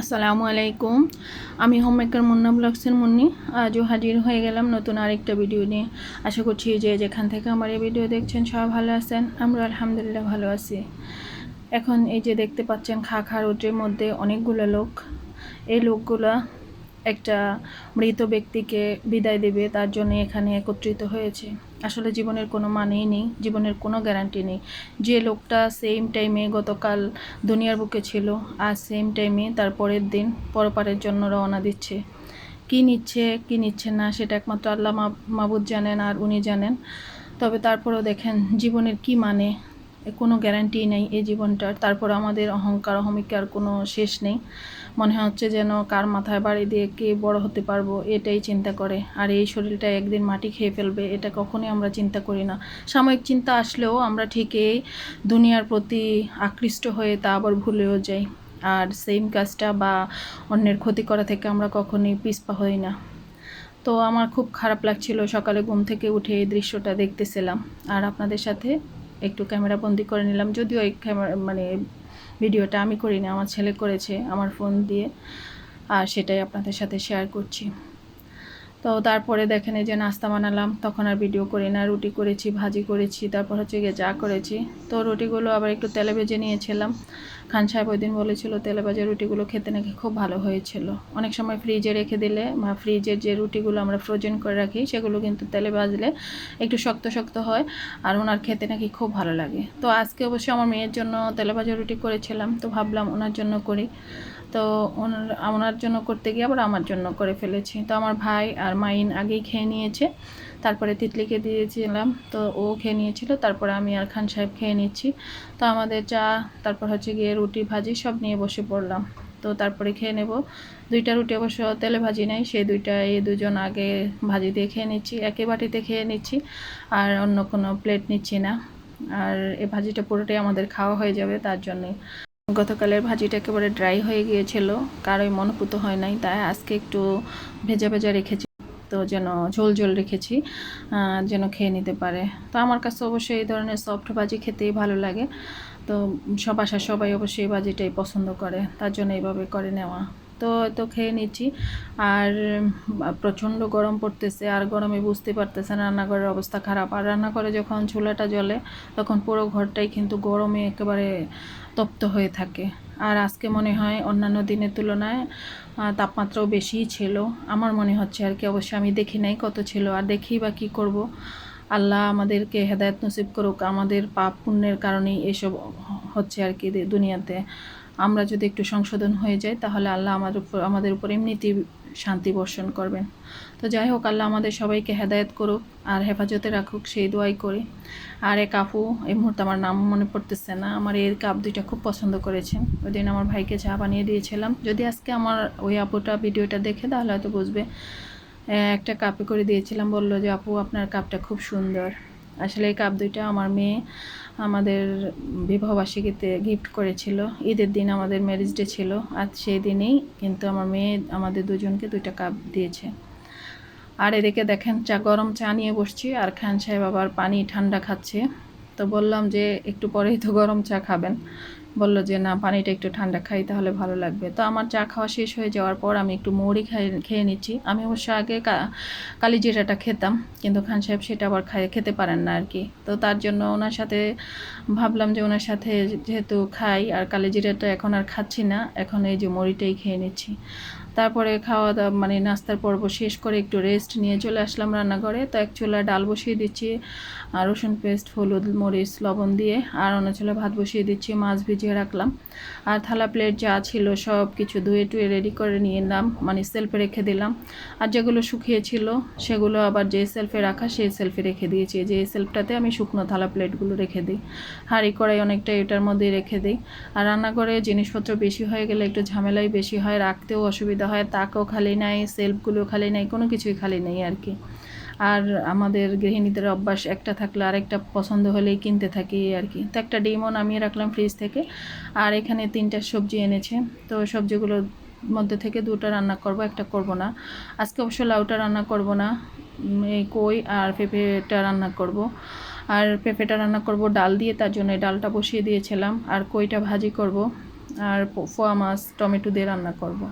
আসসালামু আলাইকুম। আমি হোম মেকার মুন্না ব্লগসের মুন্নি। আজও হাজির হয়ে গেলাম নতুন আরেকটা ভিডিও নিয়ে। আশা করছি যে যেখান থেকে আমার এই ভিডিও দেখছেন সবাই ভালো আছেন। আমরা আলহামদুলিল্লাহ ভালো আছি। এখন এই যে দেখতে পাচ্ছেন খা খা রোডের মধ্যে অনেকগুলো লোক। এই লোকগুলা একটা মৃত ব্যক্তিকে বিদায় দেবে, তার জন্য এখানে একত্রিত হয়েছে। আসলে জীবনের কোনো মানেই নেই, জীবনের কোনো গ্যারান্টি নেই। যে লোকটা সেম টাইমে গতকাল দুনিয়ার বুকে ছিল আর সেম টাইমে তার পরের দিন পরপারের জন্য রওনা দিচ্ছে। কি নিচ্ছে কি নিচ্ছে না, সেটা একমাত্র আল্লাহ মাবুদ জানেন আর উনি জানেন। তবে তারপরেও দেখেন, জীবনের কি মানে কোনো গ্যারান্টি নেই এই জীবনটার। তারপর আমাদের অহংকার, অহমিকার কোনো শেষ নেই। মনে হচ্ছে যেন কার মাথায় বাড়ি দিয়ে কে বড় হতে পারব, এটাই চিন্তা করে। আর এই শরীরটা একদিন মাটি খেয়ে ফেলবে, এটা কখনোই আমরা চিন্তা করি না। সাময়িক চিন্তা আসলেও আমরা ঠিকই দুনিয়ার প্রতি আকৃষ্ট হয়ে তা আবার ভুলেও যাই। আর সেম কাজটা বা অন্যের ক্ষতি করা থেকে আমরা কখনোই পিছপা হই না। তো আমার খুব খারাপ লাগছিল সকালে ঘুম থেকে উঠে এই দৃশ্যটা দেখতেছিলাম। আর আপনাদের সাথে একটু ক্যামেরা বন্দি করে নিলাম। যদিও এই ক্যামেরা মানে ভিডিওটা আমি করিনি, আমার ছেলে করেছে আমার ফোন দিয়ে। আর সেটাই আপনাদের সাথে শেয়ার করছি। তো তারপরে দেখেন এই যে নাস্তা বানালাম, তখন আর ভিডিও করি না, রুটি করেছি, ভাজি করেছি, তারপর হচ্ছে গিয়ে চা করেছি। তো রুটিগুলো আবার একটু তেলে ভেজে নিয়েছিলাম। খান সাহেব ওই দিন বলেছিল, তেলে ভাজা রুটিগুলো খেতে নাকি খুব ভালো হয়েছিল। অনেক সময় ফ্রিজে রেখে দিলে বা ফ্রিজের যে রুটিগুলো আমরা ফ্রোজেন করে রাখি, সেগুলো কিন্তু তেলে ভাজলে একটু শক্ত শক্ত হয় আর ওনার খেতে নাকি খুব ভালো লাগে। তো আজকে অবশ্যই আমার মেয়ের জন্য তেলে ভাজা রুটি করেছিলাম, তো ভাবলাম ওনার জন্য করি। তো ওনার ওনার জন্য করতে গিয়ে আবার আমার জন্য করে ফেলেছি। তো আমার ভাই আর মাইন আগেই খেয়ে নিয়েছে। তারপরে তিতলিকে দিয়েছিলাম, তো ও খেয়ে নিয়েছিল। তারপরে আমি আর খান সাহেব খেয়ে নিচ্ছি। তো আমাদের চা, তারপর হচ্ছে গিয়ে রুটি, ভাজি সব নিয়ে বসে পড়লাম। তো তারপরে খেয়ে নেব। দুইটা রুটি অবশ্য তেলে ভাজি নেই, সেই দুইটা এই দুজন আগে ভাজি দিয়ে খেয়ে নিচ্ছি। একই বাটিতে খেয়ে নিচ্ছি, আর অন্য কোনো প্লেট নিচ্ছি না। আর এই ভাজিটা পুরোটাই আমাদের খাওয়া হয়ে যাবে, তার জন্যই। গতকালের ভাজিটা একেবারে ড্রাই হয়ে গিয়েছিল। কারোই মনপুত হয় নাই, তাই আজকে একটু ভেজা ভেজা রেখেছি, তো যেন ঝোল ঝোল রেখেছি যেন খেয়ে নিতে পারে। তো আমার কাছে অবশ্যই এই ধরনের সফট ভাজি খেতেই ভালো লাগে। তো সব আসা সবাই অবশ্যই এই ভাজিটাই পছন্দ করে, তার জন্য এইভাবে করে নেওয়া। তো তো খেয়ে নিচ্ছি। আর, প্রচণ্ড গরম পড়তেছে, আর গরমে বুঝতে পারতেছেন রান্নাঘরের অবস্থা খারাপ। আর রান্নাঘরে যখন চুলাটা জ্বলে, তখন পুরো ঘরটাই কিন্তু গরমে একেবারে তপ্ত হয়ে থাকে। আর আজকে মনে হয় অন্যান্য দিনের তুলনায় তাপমাত্রাও বেশিই ছিল। আমার মনে হচ্ছে আর কি অবশ্যই আমি দেখি নাই কত ছিল। আর দেখি বা কী করব? আল্লাহ আমাদেরকে হেদায়ত নসিব করুক, আমাদের পাপ পুণ্যের কারণেই এসব হচ্ছে আর কি দুনিয়াতে। আমরা যদি একটু সংশোধন হয়ে যাই, তাহলে আল্লাহ আমাদের উপর আমাদের উপর এমনিতেই শান্তি বর্ষণ করবেন। তো যাই হোক, আল্লাহ আমাদের সবাইকে হেদায়েত করুক আর হেফাজতে রাখুক, সেই দোয়াই করি। আর এক আপু, এই মুহূর্তে আমার নাম মনে পড়তেছে না, আমার এর কাপ দুইটা খুব পছন্দ করেছেন ওই দিন আমার ভাইকে চা বানিয়ে দিয়েছিলাম। যদি আজকে আমার ওই আপুটা ভিডিওটা দেখে, তাহলে হয়তো বুঝবে একটা কাপে করে দিয়েছিলাম, বলল যে, আপু, আপনার কাপটা খুব সুন্দর। আসলে এই কাপ দুইটা আমার মেয়ে আমাদের বিবাহবার্ষিকীতে গিফট করেছিল। ঈদের দিন আমাদের ম্যারেজ ডে ছিল। আর সেই দিনেই কিন্তু আমার মেয়ে আমাদের দুজনকে দুইটা কাপ দিয়েছে। আর এদিকে দেখেন চা, গরম চা নিয়ে বসছি। আর খান সাহেব আবার পানি ঠান্ডা খাচ্ছে। তো বললাম যে একটু পরেই তো গরম চা খাবেন। বলল যে, না, পানিটা একটু ঠান্ডা খাই তাহলে ভালো লাগবে। তো আমার চা খাওয়া শেষ হয়ে যাওয়ার পর আমি একটু মুড়ি খাই, খেয়ে নিচ্ছি। আমি অবশ্য আগে কালি জিরাটা খেতাম, কিন্তু খান সাহেব সেটা আবার খাই, খেতে পারেন না আর কি তো তার জন্য ওনার সাথে ভাবলাম যে ওনার সাথে যেহেতু খাই, আর কালি জিরাটা এখন আর খাচ্ছি না, এখন এই যে মুড়িটাই খেয়ে নিচ্ছি। তারপরে খাওয়া দাওয়া মানে নাস্তার পর্ব শেষ করে একটু রেস্ট নিয়ে চলে আসলাম রান্নাঘরে। তো এক চুলা ডাল বসিয়ে দিচ্ছি, আর রসুন পেস্ট, হলুদ, মরিচ, লবণ দিয়ে, আর অন্য চুলা ভাত বসিয়ে দিচ্ছি, মাছ ভিজিয়ে রাখলাম। আর থালা প্লেট যা ছিল সব কিছু ধুয়ে টুয়ে রেডি করে নিয়ে এলাম মানে সেলফে রেখে দিলাম। আর যেগুলো শুকিয়েছিল সেগুলো আবার যে সেলফে রাখা, সেই সেলফে রেখে দিয়েছি। যে সেলফটাতে আমি শুকনো থালা প্লেটগুলো রেখে দিই। হাঁড়ি কড়াই অনেকটা এটার মধ্যে রেখে দিই। আর রান্নাঘরে জিনিসপত্র বেশি হয়ে গেলে একটু ঝামেলাই বেশি হয়, রাখতেও অসুবিধা হয় তাকও খালি নাই সেলফগুলো খালি নাই, কোনো কিছুই খালি নেই আর কি। আর আমাদের গৃহিণীদের অভ্যাস একটা থাকলে আরেকটা পছন্দ হলেই কিনতে থাকি আর কি। তো একটা ডিমও নামিয়ে রাখলাম ফ্রিজ থেকে, আর এখানে তিনটা সবজি এনেছে। তো সবজিগুলোর মধ্যে থেকে দুটো রান্না করব, একটা করব না। আজকে অবশ্য লাউটা রান্না করব না এই কই আর পেঁপেটা রান্না করব। আর পেঁপেটা রান্না করব ডাল দিয়ে, তার জন্য ডালটা বসিয়ে দিয়েছিলাম। আর কইটা ভাজি করব। আর প- ফোয়া মাছ, টমেটো দিয়ে রান্না করব।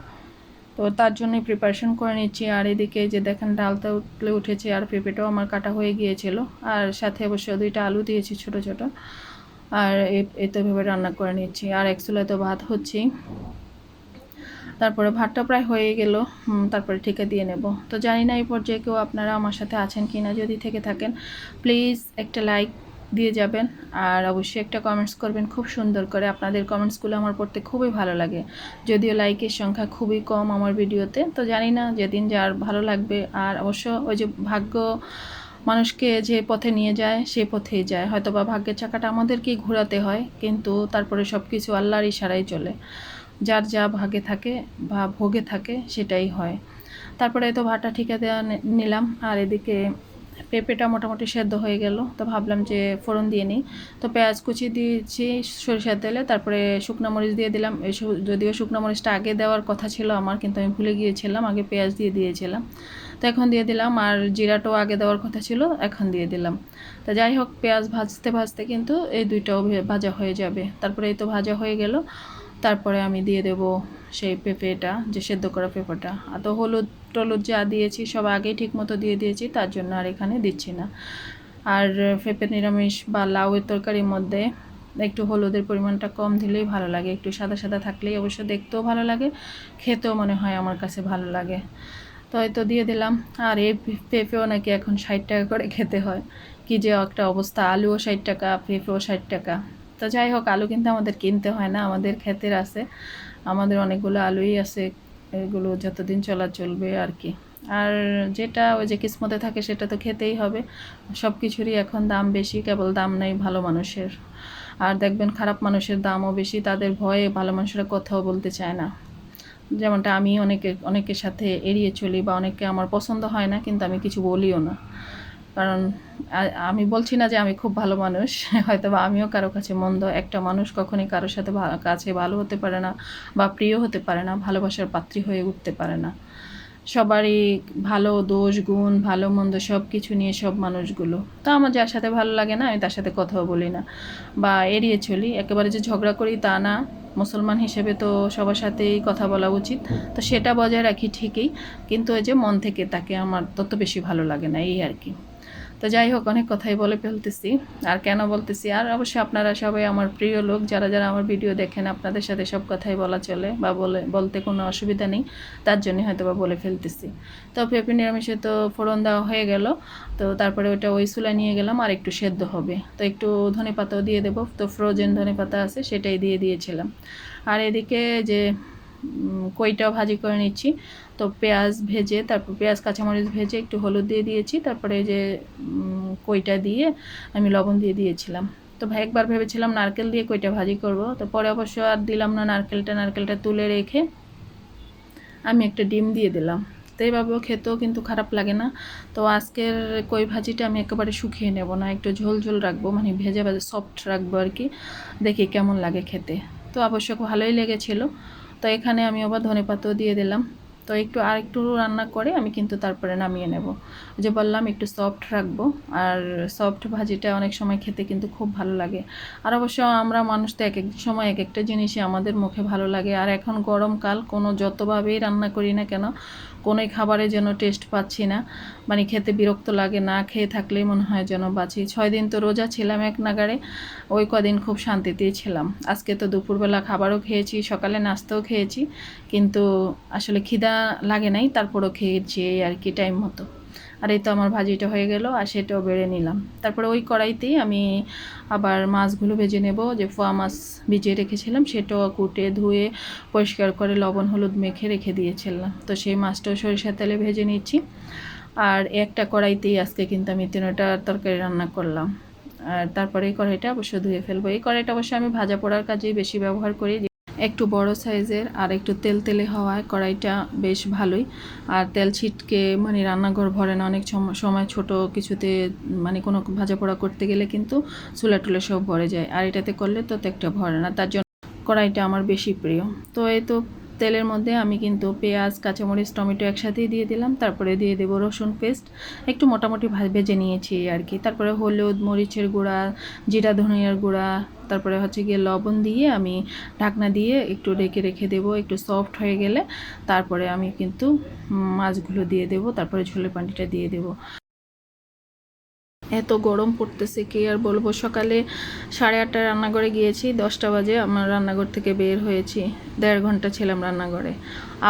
তো তার জন্যই প্রিপারেশন করে নিচ্ছি। আর এদিকে যে দেখেন ডালটা উঠলে উঠেছে আর পেঁপেটাও আমার কাটা হয়ে গিয়েছিল। আর সাথে অবশ্য দুইটা আলু দিয়েছি ছোট ছোট। আর এতে ভেবে রান্না করে নিচ্ছি। আর একচুলে তো ভাত হচ্ছেই তারপরে ভাতটা প্রায় হয়ে গেল। তারপরে ঠিকা দিয়ে নেব। তো জানি না এই পর্যায়ে কেউ আপনারা আমার সাথে আছেন কি না যদি থেকে থাকেন প্লিজ একটা লাইক দিয়ে যাবেন আর অবশ্যই একটা কমেন্টস করবেন, খুব সুন্দর করে। আপনাদের কমেন্টসগুলো আমার পড়তে খুবই ভালো লাগে। যদিও লাইকের সংখ্যা খুবই কম আমার ভিডিওতে তো জানি না যেদিন যার ভালো লাগবে। আর অবশ্য ওই যে ভাগ্য মানুষকে যে পথে নিয়ে যায়, সে পথেই যায়। হয়তো বা ভাগ্যের চাকাটা আমাদেরকেই ঘোরাতে হয়, কিন্তু তারপরে সব কিছু আল্লাহর ইশারাই চলে। যার যা ভাগে থাকে বা ভোগে থাকে, সেটাই হয়। তারপরে তো ভাটা ঠিকা দেওয়া নিলাম। আর এদিকে পেঁপেটা মোটামুটি সেদ্ধ হয়ে গেল। তো ভাবলাম যে ফোড়ন দিয়ে নিই। তো পেঁয়াজ কুচি দিয়েছি সরিষার তেলে, তারপরে শুকনো মরিচ দিয়ে দিলাম। যদিও শুকনো মরিচটা আগে দেওয়ার কথা ছিল আমার, কিন্তু আমি ভুলে গিয়েছিলাম, আগে পেঁয়াজ দিয়ে দিয়েছিলাম। তো এখন দিয়ে দিলাম, আর জিরাটাও আগে দেওয়ার কথা ছিল, এখন দিয়ে দিলাম। তো যাই হোক, পেঁয়াজ ভাজতে ভাজতে কিন্তু এই দুইটাও ভাজা হয়ে যাবে। তারপরে এই তো ভাজা হয়ে গেল। তারপরে আমি দিয়ে দেব সেই পেঁপেটা, যে সেদ্ধ করা পেঁপেটা। আর তো হলুদ টলুদ যা দিয়েছি, সব আগেই ঠিক মতো দিয়ে দিয়েছি, তার জন্য আর এখানে দিচ্ছি না। আর পেঁপে নিরামিষ বা লাউয়ের তরকারির মধ্যে একটু হলুদের পরিমাণটা কম দিলেই ভালো লাগে, একটু সাদা সাদা থাকলেই অবশ্য দেখতেও ভালো লাগে, খেতেও মনে হয় আমার কাছে ভালো লাগে। তো হয়তো দিয়ে দিলাম। আর এই পেঁপেও নাকি এখন ষাট টাকা করে খেতে হয়। কি যে একটা অবস্থা, আলুও ষাট টাকা, পেঁপেও ষাট টাকা। তো যাই হোক, আলু কিন্তু আমাদের কিনতে হয় না, আমাদের ক্ষেতের আছে। আমাদের অনেকগুলো আলুই আছে, এগুলো যতদিন চলা চলবে আর কি। আর যেটা ওই যে কিসমতে থাকে সেটা তো খেতেই হবে। সব কিছুরই এখন দাম বেশি, কেবল দাম নেই ভালো মানুষের। আর দেখবেন খারাপ মানুষের দামও বেশি, তাদের ভয়ে ভালো মানুষেরা কথাও বলতে চায় না। যেমনটা আমি অনেকে অনেকের সাথে এড়িয়ে চলি বা অনেকে আমার পছন্দ হয় না, কিন্তু আমি কিছু বলিও না। কারণ আমি বলছি না যে আমি খুব ভালো মানুষ হয়তো বা আমিও কারও কাছে মন্দ, একটা মানুষ কখনই কারোর সাথে কাছে ভালো হতে পারে না বা প্রিয় হতে পারে না, ভালোবাসার পাত্রী হয়ে উঠতে পারে না। সবারই ভালো দোষ, গুণ, ভালো মন্দ সব কিছু নিয়ে সব মানুষগুলো। তো আমার যার সাথে ভালো লাগে না, আমি তার সাথে কথাও বলি না বা এড়িয়ে চলি। একেবারে যে ঝগড়া করি তা না, মুসলমান হিসেবে তো সবার সাথেই কথা বলা উচিত। তো সেটা বজায় রাখি ঠিকই, কিন্তু ওই যে মন থেকে তাকে আমার তত বেশি ভালো লাগে না, এই আর কি। তো যাই হোক অনেক কথাই বলে ফেলতেছি। আর কেন বলতেছি? আর অবশ্যই আপনারা সবাই আমার প্রিয় লোক, যারা যারা আমার ভিডিও দেখেন, আপনাদের সাথে সব কথাই বলা চলে বা বলে, বলতে কোনো অসুবিধা নেই, তার জন্য হয়তো বা বলে ফেলতেছি। তো পেঁপে নিরামিষে তো ফোড়ন দেওয়া হয়ে গেল, তো তারপরে ওটা ওই চুলায় নিয়ে গেলাম, আর একটু সেদ্ধ হবে। তো একটু ধনে পাতাও দিয়ে দেবো, তো ফ্রোজেন ধনে পাতা আছে, সেটাই দিয়ে দিয়েছিলাম। আর এদিকে যে কইটাও ভাজি করে নিচ্ছি। তো পেঁয়াজ ভেজে, তারপর পেঁয়াজ, কাঁচামরিচ ভেজে একটু হলুদ দিয়ে দিয়েছি। তারপরে যে কইটা দিয়ে আমি লবণ দিয়ে দিয়েছিলাম। তো ভাই, একবার ভেবেছিলাম নারকেল দিয়ে কইটা ভাজি করব। তো পরে অবশ্য আর দিলাম না নারকেলটা। নারকেলটা তুলে রেখে আমি একটা ডিম দিয়ে দিলাম। তো এইভাবেও খেতেও কিন্তু খারাপ লাগে না। তো আজকের কই ভাজিটা আমি একেবারে শুকিয়ে নেব না। একটু ঝোল ঝোল রাখব মানে ভেজে ভেজে সফট রাখব আর কি। দেখি কেমন লাগে খেতে। তো অবশ্য ভালোই লেগেছিল। তো এখানে আমি আবার ধনে পাতাও দিয়ে দিলাম। তো একটু আর একটু রান্না করে আমি কিন্তু তারপরে নামিয়ে নেব। যে বললাম, একটু সফট রাখব। আর সফট ভাজিটা অনেক সময় খেতে কিন্তু খুব ভালো লাগে। আর অবশ্য আমরা মানুষ তো এক এক সময় এক একটা জিনিসই আমাদের মুখে ভালো লাগে। আর এখন গরমকাল, কোনো যতভাবেই রান্না করি না কেন কোনোই খাবারে যেন টেস্ট পাচ্ছি না। মানে খেতে বিরক্ত লাগে, না খেয়ে থাকলেই মনে হয় যেন বাঁচি। ছয় দিন তো রোজা ছিলাম এক নাগারে ওই কদিন খুব শান্তিতেই ছিলাম। আজকে তো দুপুরবেলা খাবারও খেয়েছি, সকালে নাস্তাও খেয়েছি, কিন্তু আসলে খিদা লাগে নাই, তারপরও খেয়েছি আর কি টাইম মতো। আর এই তো আমার ভাজিটা হয়ে গেল, আর সেটাও বেড়ে নিলাম। তারপরে ওই কড়াইতেই আমি আবার মাছগুলো ভেজে নেব, যে ফোয়া মাছ ভিজিয়ে রেখেছিলাম, সেটাও কুটে, ধুয়ে, পরিষ্কার করে লবণ, হলুদ মেখে রেখে দিয়েছিলাম। তো সেই মাছটাও সরিষার তেলে ভেজে নিচ্ছি আর একটা কড়াইতেই আজকে কিন্তু আমি তিনটা তরকারি রান্না করলাম। আর তারপরে এই কড়াইটা অবশ্য ধুয়ে ফেলব। এই কড়াইটা অবশ্য আমি ভাজা পোড়ার কাজেই বেশি ব্যবহার করি। একটু বড় সাইজের আর একটু তেল তেলে হওয়ায় কড়াইটা বেশ ভালোই। আর তেল ছিটকে মানে রান্নাঘর ভরে না, অনেক সম- সময় ছোট কিছুতে মানে কোনো ভাজা পোড়া করতে গেলে কিন্তু চুলা টুলা সব ভরে যায়। আর এটাতে করলে তো একটা ভরে না, তার জন্য কড়াইটা আমার বেশি প্রিয়। তো এই তো তেলের মধ্যে আমি কিন্তু পেঁয়াজ, কাঁচামরিচ, টমেটো একসাথেই দিয়ে দিলাম। তারপরে দিয়ে দেবো রসুন পেস্ট। একটু মোটামুটি ভেজে নিয়েছি আর কি। তারপরে হলুদ, মরিচের গুঁড়া, জিরা, ধনিয়ার গুঁড়া, তারপরে হচ্ছে গিয়ে লবণ দিয়ে আমি ঢাকনা দিয়ে একটু রেখে রেখে দেবো। একটু সফট হয়ে গেলে তারপরে আমি কিন্তু মাছগুলো দিয়ে দেবো। তারপরে ঝোলে পানিটা দিয়ে দেবো। এত গরম পড়তেছে, কি আর বলব? সকালে সাড়ে আটটায় রান্নাঘরে গিয়েছি, দশটা বাজে আমার রান্নাঘর থেকে বের হয়েছি, দেড় ঘণ্টা ছিলাম রান্নাঘরে।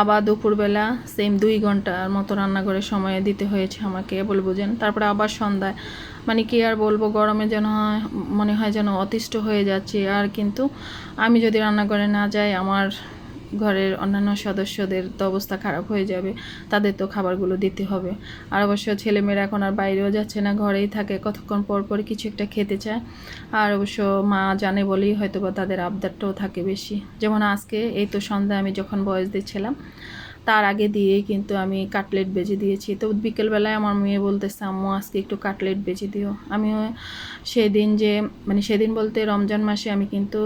আবার দুপুরবেলা সেম দুই ঘণ্টার মতো রান্নাঘরে সময় দিতে হয়েছে আমাকে, বলব যেন। তারপরে আবার সন্ধ্যায় মানে কি আর বলব, গরমে যেন মনে হয় যেন অতিষ্ঠ হয়ে যাচ্ছে। আর কিন্তু আমি যদি রান্নাঘরে না যাই, আমার ঘরের অন্যান্য সদস্যদের তো অবস্থা খারাপ হয়ে যাবে, তাদের তো খাবারগুলো দিতে হবে। আর অবশ্য ছেলেমেয়েরা এখন আর বাইরেও যাচ্ছে না, ঘরেই থাকে, কতক্ষণ পর পর কিছু একটা খেতে চায়। আর অবশ্য মা জানে বলেই হয়তো বা তাদের আবদারটাও থাকে বেশি। যেমন আজকে, এই তো সন্ধ্যায় আমি যখন বয়স দিচ্ছিলাম তার আগে দিয়েই কিন্তু আমি কাটলেট বেজে দিয়েছি। তো বিকেলবেলায় আমার মেয়ে বলতেছে, আম্মু, আজকে একটু কাটলেট বেজে দিও। আমিও সেদিন যে মানে সেদিন বলতে রমজান মাসে আমি কিন্তু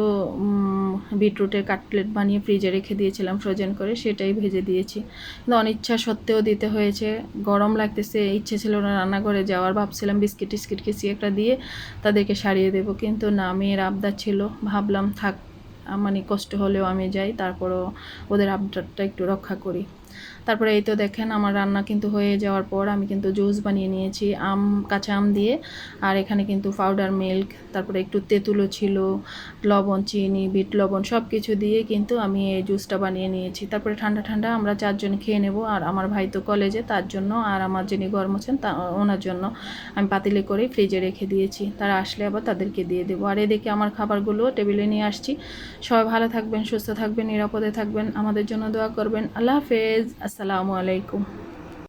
বিটরুটের কাটলেট বানিয়ে ফ্রিজে রেখে দিয়েছিলাম ফ্রোজেন করে, সেটাই ভেজে দিয়েছি। কিন্তু অনিচ্ছা সত্ত্বেও দিতে হয়েছে। গরম লাগতেছে, ইচ্ছে ছিল না রান্নাঘরে যাওয়ার। ভাবছিলাম বিস্কিট টিস্কিট কিছু একটা দিয়ে তাদেরকে সারিয়ে দেবো, কিন্তু না, মেয়ের আবদার ছিল। ভাবলাম, থাক মানে কষ্ট হলেও আমি যাই তারপরও ওদের আবদারটা একটু রক্ষা করি। তারপরে এই তো দেখেন আমার রান্না কিন্তু হয়ে যাওয়ার পর আমি কিন্তু জুস বানিয়ে নিয়েছি, আম, কাঁচা আম দিয়ে। আর এখানে কিন্তু পাউডার মিল্ক তারপরে একটু তেঁতুলও ছিল, লবণ, চিনি, বিট লবণ সব কিছু দিয়ে কিন্তু আমি এই জুসটা বানিয়ে নিয়েছি। তারপরে ঠান্ডা ঠান্ডা আমরা চারজন খেয়ে নেব, আর আমার ভাই তো কলেজে, তার জন্য আর আমার যিনি গরম আছেন, তা, ওনার জন্য আমি পাতিলে করে ফ্রিজে রেখে দিয়েছি। তারা আসলে আবার তাদেরকে দিয়ে দেবো। আর এদিকে আমার খাবারগুলো টেবিলে নিয়ে আসছি। সবাই ভালো থাকবেন, সুস্থ থাকবেন, নিরাপদে থাকবেন। আমাদের জন্য দোয়া করবেন। আল্লাহ হাফেজ। আসসালামু আলাইকুম